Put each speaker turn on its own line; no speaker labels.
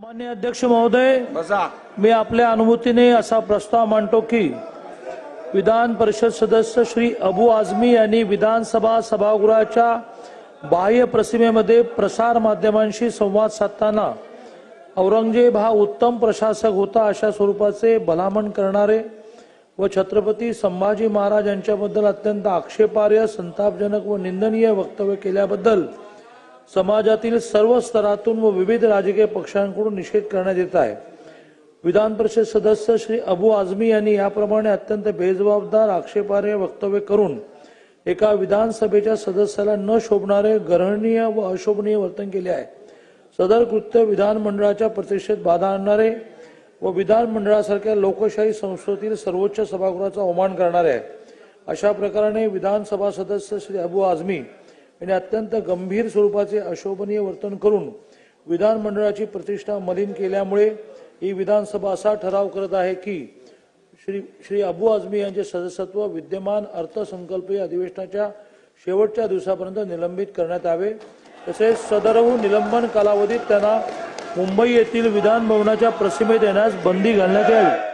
मान्य अध्यक्ष महोदय मी आपल्या अनुमतीने असा प्रस्ताव मांडतो की विधान परिषद सदस्य श्री अबू आझमी यांनी विधानसभा सभागृहाच्या बाह्य प्रतिमेमध्ये प्रसार माध्यमांशी संवाद साधताना औरंगजेब हा उत्तम प्रशासक होता अशा स्वरूपाचे भलामण करणारे व छत्रपती संभाजी महाराज यांच्याबद्दल अत्यंत आक्षेपार्ह संतापजनक व निंदनीय वक्तव्य केल्याबद्दल समाजातील सर्व स्तरातून व विविध राजकीय पक्षांकडून निषेध करण्यात येत आहे. विधान परिषद सदस्य श्री अबू आझमी यांनी याप्रमाणे अत्यंत बेजबाबदार आक्षेपार्ह वक्तव्य करून एका विधानसभेच्या सदस्याला न शोभणारे ग्रहणीय व अशोभनीय वर्तन केले आहे. सदर कृत्य विधानमंडळाच्या प्रतिष्ठेत बाधा आणणारे व विधानमंडळासारख्या लोकशाही संस्थेतील सर्वोच्च सभागृहाचा अवमान करणारे आहे. अशा प्रकाराने विधानसभा सदस्य श्री अबू आझमी यांनी अत्यंत गंभीर स्वरूपाचे अशोभनीय वर्तन करून विधानमंडळाची प्रतिष्ठा मलिन केल्यामुळे ही विधानसभा असा ठराव करत आहे की श्री श्री अबू आझमी यांचे सदस्यत्व विद्यमान अर्थसंकल्पीय अधिवेशनाच्या शेवटच्या दिवसापर्यंत निलंबित करण्यात यावे. तसेच सदरहू निलंबन कालावधीत त्यांना मुंबई येथील विधान भवनाच्या येण्यास बंदी घालण्यात यावी.